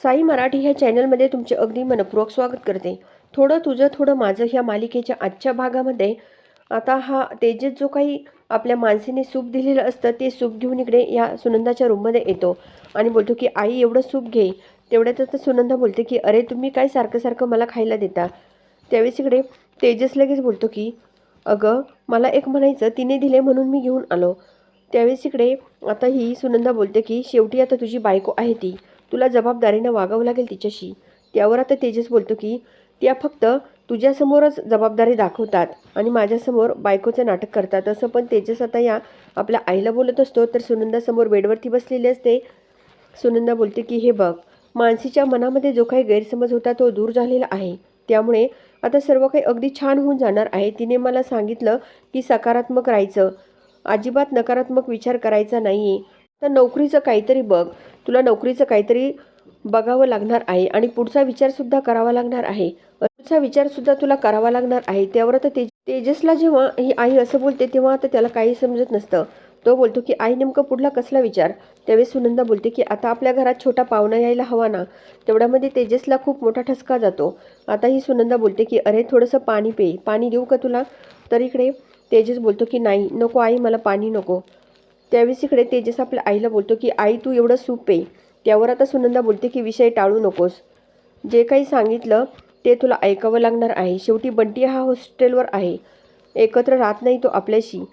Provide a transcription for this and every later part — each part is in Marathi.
साई मराठी ह्या चॅनलमध्ये तुमचे अगदी मनपूर्वक स्वागत करते. थोडं तुझं थोडं माझं ह्या मालिकेच्या आजच्या भागामध्ये आता हा तेजस जो काही आपल्या माणसेने सूप दिलेलं असतं ते सूप घेऊन इकडे या सुनंदाच्या रूममध्ये येतो. आणि बोलतो की आई एवढं सूप घे. तेवढ्यात आता सुनंदा बोलते की अरे तुम्ही काय सारखं सारखं मला खायला देता? त्यावेळेस इकडे तेजस लगेच बोलतो की अगं मला एक म्हणायचं तिने दिले म्हणून मी घेऊन आलो. त्यावेळेस इकडे आता ही सुनंदा बोलते की शेवटी आता तुझी बायको आहे ती. तुला जबाबदारीनं वागावं लागेल तिच्याशी. त्यावर आता तेजस बोलतो की त्या फक्त तुझ्यासमोरच जबाबदारी दाखवतात आणि माझ्यासमोर बायकोचं नाटक करतात. असं पण तेजस आता या आपल्या आईला बोलत असतो. तर सुनंदासमोर बेडवरती बसलेली असते. सुनंदा बोलते की हे बघ मानसीच्या मनामध्ये जो काही गैरसमज होता तो दूर झालेला आहे. त्यामुळे आता सर्व काही अगदी छान होऊन जाणार आहे. तिने मला सांगितलं की सकारात्मक राहायचं. अजिबात नकारात्मक विचार करायचा नाही आहे तर नोकरीचं काहीतरी बघ. तुला नोकरीचं काहीतरी बघावं लागणार आहे आणि पुढचा विचारसुद्धा करावा लागणार आहे. पुढचा विचारसुद्धा तुला करावा लागणार आहे. त्यावर तर तेज तेजसला जेव्हा ही आई असं बोलते तेव्हा आता त्याला काही समजत नसतं. तो बोलतो की आई नेमकं पुढला कसला विचार? त्यावेळी सुनंदा बोलते की आता आपल्या घरात छोटा पाहुणा यायला हवा ना. तेवढ्यामध्ये तेजसला खूप मोठा ठसका जातो. आता ही सुनंदा बोलते की अरे थोडंसं पाणी पे. पाणी देऊ का तुला? तर इकडे तेजस बोलतो की नाही नको आई मला पाणी नको. त्यावेळेस इकडे तेजस आपल्या आईला बोलतो की आई तू एवढं सूप पे. त्यावर आता सुनंदा बोलते की विषय टाळू नकोस. जे काही सांगितलं ते तुला ऐकावं लागणार आहे. शेवटी बंटी हा हॉस्टेलवर आहे. एकत्र राहत नाही तो आपल्याशी.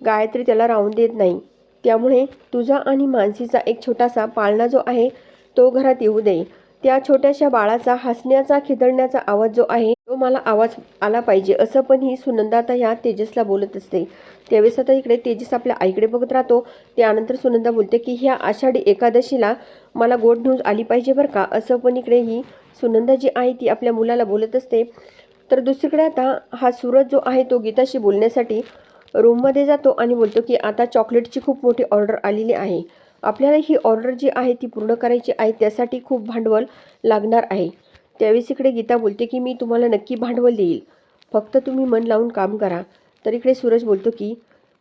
गायत्री त्याला राहून देत नाही. त्यामुळे तुझा आणि मानसीचा एक छोटासा पाळणा जो आहे तो घरात येऊ दे. त्या छोट्याशा बाळाचा हसण्याचा खिदळण्याचा आवाज जो आहे मला आवाज आला पाहिजे असं पण ही सुनंदा आता ह्या तेजसला बोलत असते. त्यावेळेस आता इकडे तेजस आपल्या आईकडे बघत राहतो. त्यानंतर सुनंदा बोलते की ह्या आषाढी एकादशीला मला गोड न्यूज आली पाहिजे बरं का? असं पण इकडे ही सुनंदा जी आहे ती आपल्या मुलाला बोलत असते. तर दुसरीकडे आता हा सूरज जो आहे तो गीताशी बोलण्यासाठी रूममध्ये जातो आणि बोलतो की आता चॉकलेटची खूप मोठी ऑर्डर आलेली आहे. आपल्याला ही ऑर्डर जी आहे ती पूर्ण करायची आहे त्यासाठी खूप भांडवल लागणार आहे. त्यावेळेस इकडे गीता बोलते की मी तुम्हाला नक्की भांडवल देईल. फक्त तुम्ही मन लावून काम करा. तर इकडे सूरज बोलतो की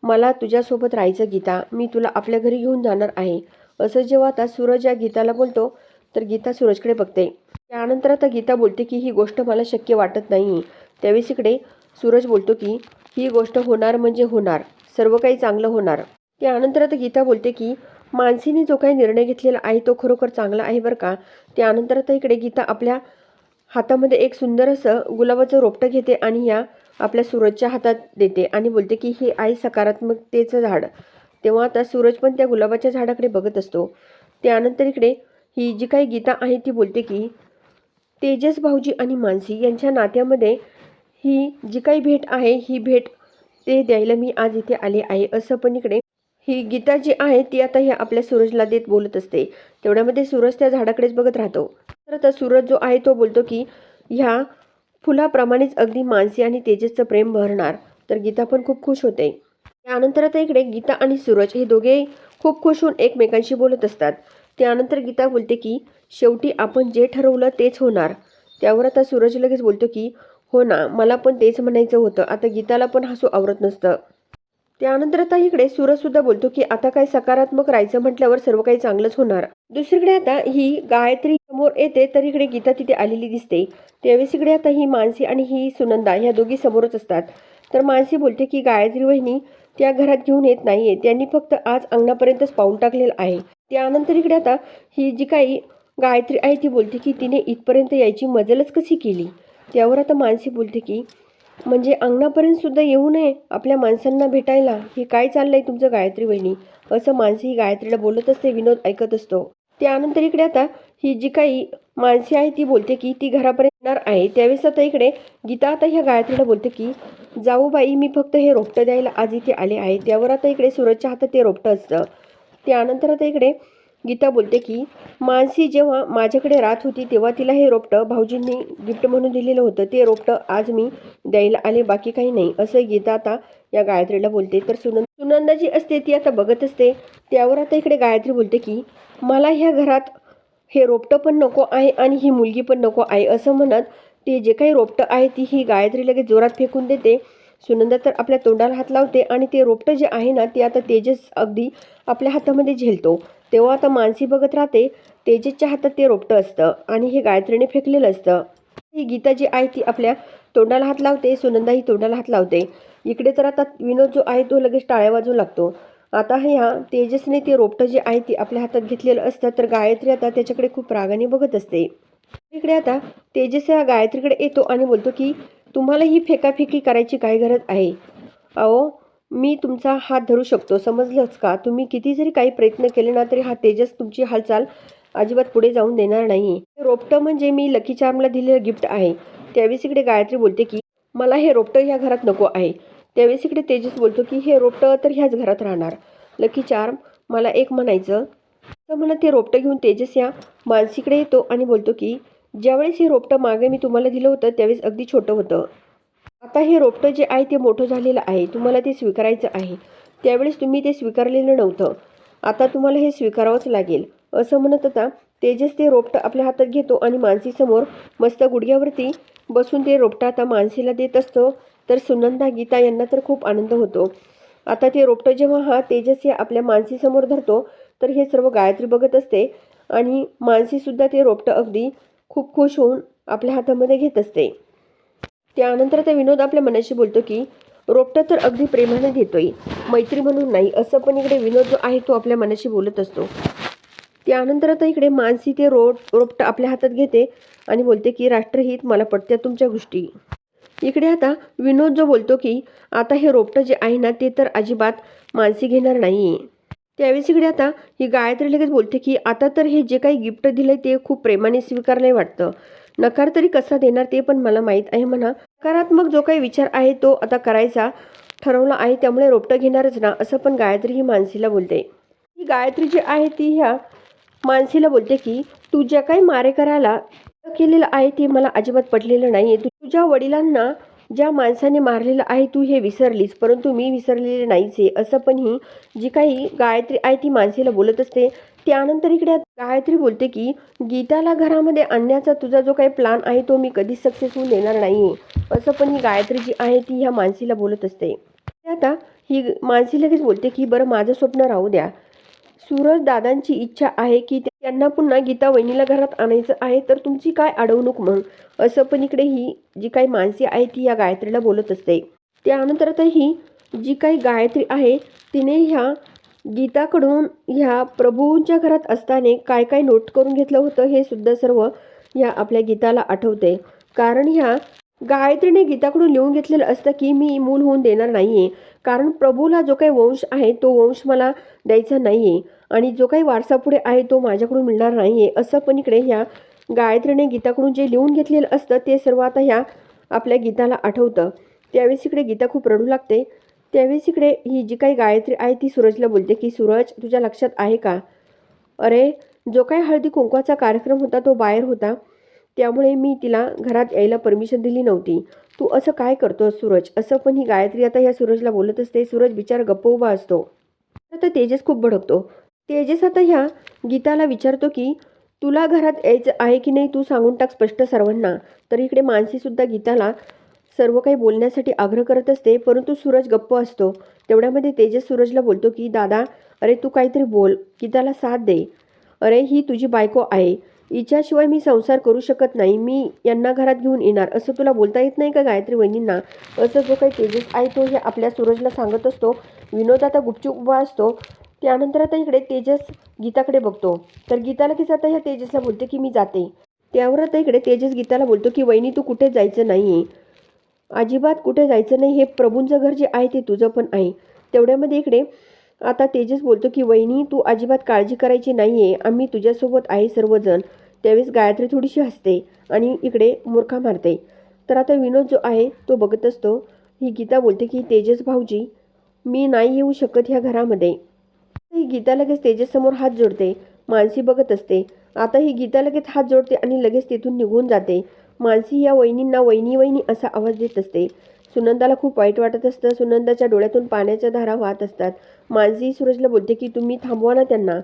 मला तुझ्यासोबत राहायचं गीता. मी तुला आपल्या घरी घेऊन जाणार आहे. असं जेव्हा आता सूरज या गीताला बोलतो तर गीता सूरजकडे बघते. त्यानंतर आता गीता बोलते की ही गोष्ट मला शक्य वाटत नाही. त्यावेळेस इकडे सूरज बोलतो की ही गोष्ट होणार म्हणजे होणार. सर्व काही चांगलं होणार. त्यानंतर आता गीता बोलते की मानसीने जो काही निर्णय घेतलेला आहे तो खरोखर चांगला आहे बरं का? त्यानंतर आता इकडे गीता आपल्या हातामध्ये एक सुंदर असं गुलाबाचं रोपटं घेते आणि या आपल्या सूरजच्या हातात देते आणि बोलते की हे आहे सकारात्मकतेचं झाड. तेव्हा आता सूरज पण त्या गुलाबाच्या झाडाकडे बघत असतो. त्यानंतर इकडे ही जी काही गीता आहे ती बोलते की तेजस भाऊजी आणि मानसी यांच्या नात्यामध्ये ही जी काही भेट आहे ही भेट ते द्यायला मी आज इथे आले आहे. असं पण इकडे ही गीता जी आहे ती आता ह्या आपल्या सूरजला देत बोलत असते. तेवढ्यामध्ये सूरज त्या झाडाकडेच बघत राहतो. तर आता सूरज जो आहे तो बोलतो की ह्या फुलाप्रमाणेच अगदी मानसी आणि तेजसचं प्रेम भरणार. तर गीता पण खूप खुश होते. त्यानंतर आता इकडे गीता आणि सूरज हे दोघे खूप खुश होऊन एकमेकांशी बोलत असतात. त्यानंतर गीता बोलते की शेवटी आपण जे ठरवलं तेच होणार. त्यावर आता सूरज लगेच बोलतो की हो ना मला पण तेच म्हणायचं होतं. आता गीताला पण हसू आवरत नसतं. त्यानंतर आता इकडे सूरजसुद्धा बोलतो की आता काय सकारात्मक राहायचं म्हटल्यावर सर्व काही चांगलंच होणार. दुसरीकडे आता ही गायत्री समोर येते तर इकडे गीता तिथे आलेली दिसते. त्यावेळेस इकडे आता ही मानसी आणि ही सुनंदा ह्या दोघी समोरच असतात. तर मानसी बोलते की गायत्री वहिनी त्या घरात घेऊन येत नाहीये. त्यांनी फक्त आज अंगणापर्यंतच पाऊल टाकलेलं आहे. त्यानंतर इकडे आता ही जी काही गायत्री आहे ती बोलते की तिने इथपर्यंत यायची मजलच कशी केली? त्यावर आता मानसी बोलते की म्हणजे अंगणापर्यंतसुद्धा येऊ नये आपल्या माणसांना भेटायला. हे काय चाललं आहे तुमचं गायत्री वहिनी? असं मानसी गायत्रीला बोलत असते विनोद ऐकत असतो. त्यानंतर इकडे आता ही जी काही माणसे आहे ती बोलते की ती घरापर्यंत येणार आहे. त्यावेळेस आता इकडे गीता आता ह्या गायत्रीला बोलते की जाऊ बाई मी फक्त हे रोपटं द्यायला आज इथे आले आहे. त्यावर आता इकडे सूरजच्या हातात ते रोपटं असतं. त्यानंतर आता इकडे गीता बोलते की मानसी जेव्हा माझ्याकडे राहत होती तेव्हा तिला हे रोपटं भाऊजींनी गिफ्ट म्हणून दिलेलं होतं. ते रोपटं आज मी द्यायला आले बाकी काही नाही. असं गीता आता या गायत्रीला बोलते. तर सुनंद सुनंदा जी असते ती आता बघत असते. त्यावर आता इकडे गायत्री बोलते की मला ह्या घरात हे रोपटं पण नको आहे आणि ही मुलगी पण नको आहे. असं म्हणत ते जे काही रोपटं आहे ती ही गायत्री लगेच जोरात फेकून देते. सुनंदा तर आपल्या तोंडाला हात लावते आणि ते रोपटं जे आहे ना ते आता तेजस अगदी आपल्या हातामध्ये झेलतो. तेव्हा आता मानसी बघत राहते तेजेसच्या हातात ते रोपटं असतं आणि हे गायत्रीने फेकलेलं असतं. ही गीता जी आहे ती आपल्या तोंडाला हात लावते सुनंदा ही तोंडाला हात लावते. इकडे तर आता विनोद जो आहे तो लगेच टाळ्या वाजू लागतो. आता ह्या तेजसने ते रोपटं जे आहे ती आपल्या हातात घेतलेलं असतं तर गायत्री आता त्याच्याकडे खूप रागाने बघत असते. इकडे आता तेजस या गायत्रीकडे येतो आणि बोलतो की तुम्हाला ही फेकाफेकी करायची काय गरज आहे? अहो मी तुमचा हात धरू शकतो. समजलंच का? तुम्ही किती जरी काही प्रयत्न केले ना तरी हा तेजस तुमची हालचाल अजिबात पुढे जाऊन देणार नाही. रोपटं म्हणजे मी लकी चार्मला दिलेलं गिफ्ट आहे. त्यावेळेस इकडे गायत्री बोलते की मला हे रोपटं ह्या घरात नको आहे. त्यावेळेस इकडे तेजस बोलतो की हे रोपटं तर ह्याच घरात राहणार. लकी चार्म मला एक म्हणायचं तर म्हणत ते रोपटं घेऊन तेजस या. मानसीकडे येतो आणि बोलतो की ज्यावेळेस हे रोपटं मागे मी तुम्हाला दिलं होतं त्यावेळेस अगदी छोटं होतं. आता हे रोपटं जे आहे ते मोठं झालेलं आहे तुम्हाला ते स्वीकारायचं आहे. त्यावेळेस तुम्ही ते स्वीकारलेलं नव्हतं. आता तुम्हाला हे स्वीकारावंच लागेल. असं म्हणत होता तेजस ते रोपटं आपल्या हातात घेतो आणि मानसीसमोर मस्त गुडघ्यावरती बसून ते रोपटं आता मानसीला देत असतो. तर सुनंदा गीता यांना तर खूप आनंद होतो. आता ते रोपटं जेव्हा हा तेजस हे आपल्या मानसीसमोर धरतो तर हे सर्व गायत्री बघत असते आणि मानसीसुद्धा ते रोपटं अगदी खूप खुश होऊन आपल्या हातामध्ये घेत असते. त्यानंतर आता विनोद आपल्या मनाशी बोलतो की रोपटं तर अगदी प्रेमाने देतोय मैत्री म्हणून नाही असं पण इकडे विनोद जो आहे तो आपल्या मनाशी बोलत असतो. त्यानंतर आता इकडे मानसी ते रो रोपटं आपल्या हातात घेते आणि बोलते की राष्ट्रहित मला पटत्या तुमच्या गोष्टी. इकडे आता विनोद जो बोलतो की आता हे रोपटं जे आहे ना ते तर अजिबात मानसी घेणार नाही त्यावेळेस इकडे आता ही गायत्री लगेच बोलते की आता तर हे जे काही गिफ्ट दिलंय ते खूप प्रेमाने स्वीकारलंय वाटतं. नकार तरी कसा देणार ते पण मला माहीत आहे म्हणा. नकारात्मक जो काही विचार आहे तो आता करायचा ठरवला आहे त्यामुळे रोपटं घेणारच ना असं पण गायत्री ही मानसीला बोलते. ही गायत्री जी आहे ती ह्या मानसीला बोलते की तू ज्या काही मारे करायला केलेलं आहे ते मला अजिबात पटलेलं नाही आहे तुझ्या वडिलांना ज्या माणसाने मारलेलं आहे तू हे विसरलीस परंतु मी विसरलेले नाहीच आहे असं पण ही जी काही गायत्री आहे ती मानसीला बोलत असते. त्यानंतर इकडे गायत्री बोलते की गीताला घरामध्ये आणण्याचा तुझा जो काही प्लान आहे तो मी कधीच सक्सेस होऊन देणार नाही. असं पण ही गायत्री जी आहे ती ह्या मानसीला बोलत असते. आता ही मानसी लगेच बोलते की बरं माझं स्वप्न राहू द्या. सूरज दादांची इच्छा आहे की त्यांना पुन्हा गीता वहिनीला घरात आणायचं आहे तर तुमची काय अडवणूक म्हणून असं पण इकडे ही जी काही मानसी आहे ती या गायत्रीला बोलत असते. त्यानंतर आता ही जी काही गायत्री आहे तिने ह्या गीताकडून ह्या प्रभूंच्या घरात असताना काय काय नोट करून घेतलं होतं हे सुद्धा सर्व ह्या आपल्या गीताला आठवते. कारण ह्या गायत्रीने गीताकडून लिहून घेतलेलं असतं की मी मूल होऊन देणार नाही आहे कारण प्रभूला जो काही वंश आहे तो वंश मला द्यायचा नाही आहे आणि जो काही वारसा पुढे आहे तो माझ्याकडून मिळणार नाही आहे असं पण इकडे ह्या गायत्रीने गीताकडून जे लिहून घेतलेलं असतं ते सर्व आता ह्या आपल्या गीताला आठवतं. त्यावेळेस इकडे गीता खूप रडू लागते. त्यावेळेस इकडे ही जी काही गायत्री आहे ती सूरजला बोलते की सूरज तुझ्या लक्षात आहे का? अरे जो काही हळदी कुंकवाचा कार्यक्रम होता तो बाहेर होता. त्यामुळे मी तिला घरात यायला परमिशन दिली नव्हती. तू असं काय करतो सूरज? असं पण ही गायत्री आता ह्या सूरजला बोलत असते. सूरज बिचार गप्प उभा असतो. आता तेजस खूप भडकतो. तेजस आता ह्या गीताला विचारतो की तुला घरात यायचं आहे की नाही? तू सांगून टाक स्पष्ट सर्वांना. तर इकडे मानसीसुद्धा गीताला सर्व काही बोलण्यासाठी आग्रह करत असते परंतु सूरज गप्प असतो. तेवढ्यामध्ये तेजस सूरजला बोलतो की दादा अरे तू काहीतरी बोल गीताला साथ दे. अरे ही तुझी बायको आहे. हिच्याशिवाय मी संसार करू शकत नाही. मी यांना घरात घेऊन येणार. असं तुला बोलता येत नाही का गायत्री वहिनींना? असं जो काही तेजस आहे तो हे आपल्या सूरजला सांगत असतो. विनोद आता गुपचूप उभा असतो. त्यानंतर आता इकडे तेजस गीताकडे बघतो. तर गीता लगेच आता ह्या तेजसला बोलते की मी जाते. त्यावर आता इकडे तेजस गीताला बोलतो की वहिनी तू कुठे जायचं नाही आहे अजिबात कुठे जायचं नाही. हे प्रभूंचं घर जे आहे ते तुझं पण आहे. तेवढ्यामध्ये इकडे आता तेजस बोलतो की वहिनी तू अजिबात काळजी करायची नाही आहे आम्ही तुझ्यासोबत आहे सर्वजण. त्यावेळेस गायत्री थोडीशी हसते आणि इकडे मूर्खा मारते. तर आता विनोद जो आहे तो बघत असतो. ही गीता बोलते की तेजस भाऊजी मी नाही येऊ शकत ह्या घरामध्ये. ही गीता लगेच तेजससमोर हात जोडते. मानसी बघत असते. आता ही गीता लगेच हात जोडते आणि लगेच तिथून निघून जाते. मानसी या वहिनींना वहिनी वहिनी असा आवाज देत असते. सुनंदाला खूप वाईट वाटत असतं. सुनंदाच्या डोळ्यातून पाण्याच्या धारा वाहत असतात. मानसी सूरजला बोलते की तुम्ही थांबवा ना त्यांना.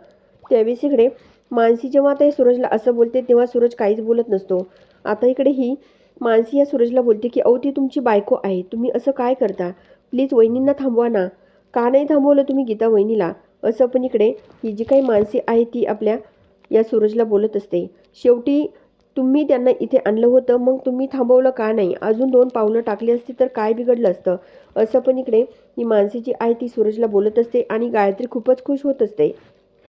त्यावेळेस इकडे मानसी जेव्हा आता सूरजला असं बोलते तेव्हा सूरज काहीच बोलत नसतो. आता इकडे ही मानसी या सूरजला बोलते की अहो ती तुमची बायको आहे. तुम्ही असं काय करता? प्लीज वहिनींना थांबवा ना. का नाही थांबवलं तुम्ही गीता वहिनीला? असं पण इकडे ही जी काही मानसी आहे ती आपल्या या सूरजला बोलत असते. शेवटी तुम्ही त्यांना इथे आणलं होतं मग तुम्ही थांबवलं का नाही? अजून दोन पावलं टाकली असती तर काय बिघडलं असतं? असं पण इकडे ही मानसीची आई ती सूरजला बोलत असते आणि गायत्री खूपच खुश होत असते.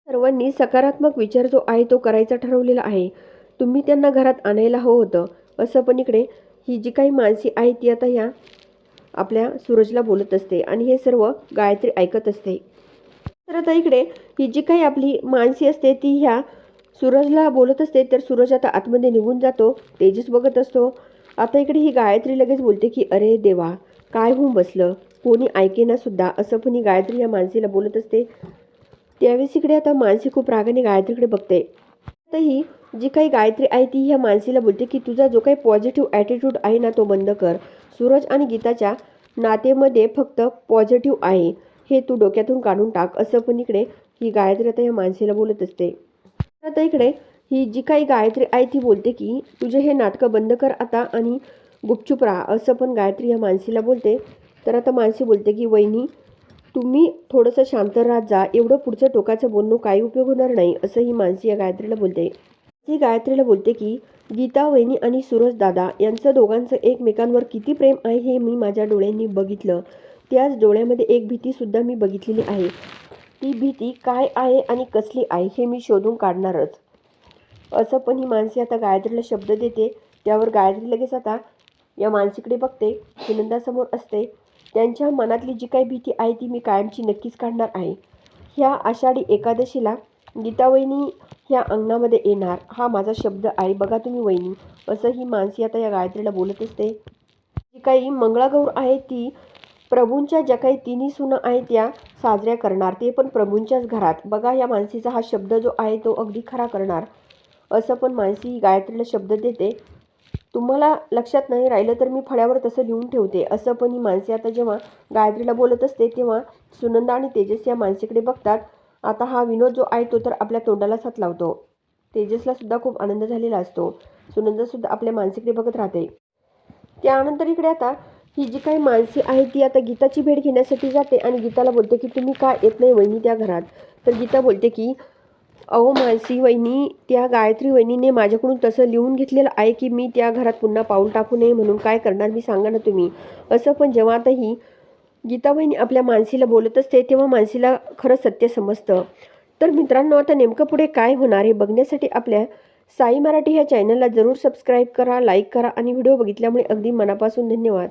सर्वांनी सकारात्मक विचार जो आहे तो करायचा ठरवलेला आहे. तुम्ही त्यांना घरात आणायला हवं होतं. असं पण इकडे ही जी काही मानसी आहे ती आता ह्या आपल्या सूरजला बोलत असते आणि हे सर्व गायत्री ऐकत असते. तर आता इकडे ही जी काही आपली मानसी असते ती ह्या सूरजला बोलत असते तर सूरज आता आतमध्ये निघून जातो तेजस बघत असतो. आता इकडे ही गायत्री लगेच बोलते की अरे देवा काय होऊन बसलं? कोणी ऐकेना सुद्धा. असं पण ही गायत्री या मानसीला बोलत असते. त्यावेळेस इकडे आता मानसी खूप रागाने गायत्रीकडे बघते. तर ही जी काही गायत्री आहे ती ह्या मानसीला बोलते की तुझा जो काही पॉझिटिव्ह ॲटिट्यूड आहे ना तो बंद कर. सूरज आणि गीताच्या नातेमध्ये फक्त पॉझिटिव्ह आहे. हे तू डोक्यातून काढून टाक. असं पण इकडे ही गायत्री आता या मानसीला बोलत असते. आता इकडे ही जी काही गायत्री आहे ती बोलते की तुझे हे नाटकं बंद कर आता आणि गुपचूप राहा. असं पण गायत्री ह्या मानसीला बोलते. तर आता मानसी बोलते की वहिनी तुम्ही थोडंसं शांत राहत जा. एवढं पुढचं टोकाचं बोलणं काही उपयोग होणार नाही असं ही मानसी या गायत्रीला बोलते. ती गायत्रीला बोलते की गीता वहिनी आणि सूरज दादा यांचं दोघांचं एकमेकांवर किती प्रेम आहे हे मी माझ्या डोळ्यांनी बघितलं. त्याच डोळ्यामध्ये एक भीतीसुद्धा मी बघितलेली आहे. ती भीती काय आहे आणि कसली आहे हे मी शोधून काढणारच. असं पण ही मानसी आता गायत्रीला शब्द देते. त्यावर गायत्री लगेच आता या मानसीकडे बघते. सुनंदासमोर असते. त्यांच्या मनातली जी काही भीती आहे ती मी कायमची नक्कीच काढणार आहे. ह्या आषाढी एकादशीला गीतावहिनी ह्या अंगणामध्ये येणार. हा माझा शब्द आहे. बघा तुम्ही वहिनी. असं ही मानसी आता या गायत्रीला बोलत असते. जी काही मंगळागौर आहे ती प्रभूंच्या ज्या काही तिन्ही सुनं आहेत त्या साजऱ्या करणार. ते पण प्रभूंच्याच घरात. बघा या मानसीचा हा शब्द जो आहे तो अगदी खरा करणार. असं पण मानसी गायत्रीला शब्द देते. तुम्हाला लक्षात नाही राहिलं तर मी फळ्यावर तसं लिहून ठेवते. असं पण ही मानसी आता जेव्हा गायत्रीला बोलत असते तेव्हा सुनंदा आणि तेजस या मानसीकडे बघतात. आता हा विनोद जो आहे तो तर आपल्या तोंडाला साथ लावतो. तेजसला सुद्धा खूप आनंद झालेला असतो. सुनंदासुद्धा आपल्या मानसीकडे बघत राहते. त्यानंतर इकडे आता ही जी काही माणसे आहेत ती आता गीताची भेट घेण्यासाठी जाते आणि गीताला बोलते की तुम्ही का येत नाही वहिनी त्या घरात? तर गीता बोलते की अहो मानसी वहिनी त्या गायत्री वहिनीने माझ्याकडून तसं लिहून घेतलेलं आहे की मी त्या घरात पुन्हा पाऊल टाकू नये म्हणून काय करणार मी सांगा ना तुम्ही. असं पण जेव्हा आता ही गीता वहिनी आपल्या मानसीला बोलत असते तेव्हा मानसीला खरं सत्य समजतं. तर मित्रांनो आता नेमकं पुढे काय होणार हे बघण्यासाठी आपल्या साई मराठी ह्या चॅनलला जरूर सबस्क्राईब करा लाईक करा आणि व्हिडिओ बघितल्यामुळे अगदी मनापासून धन्यवाद.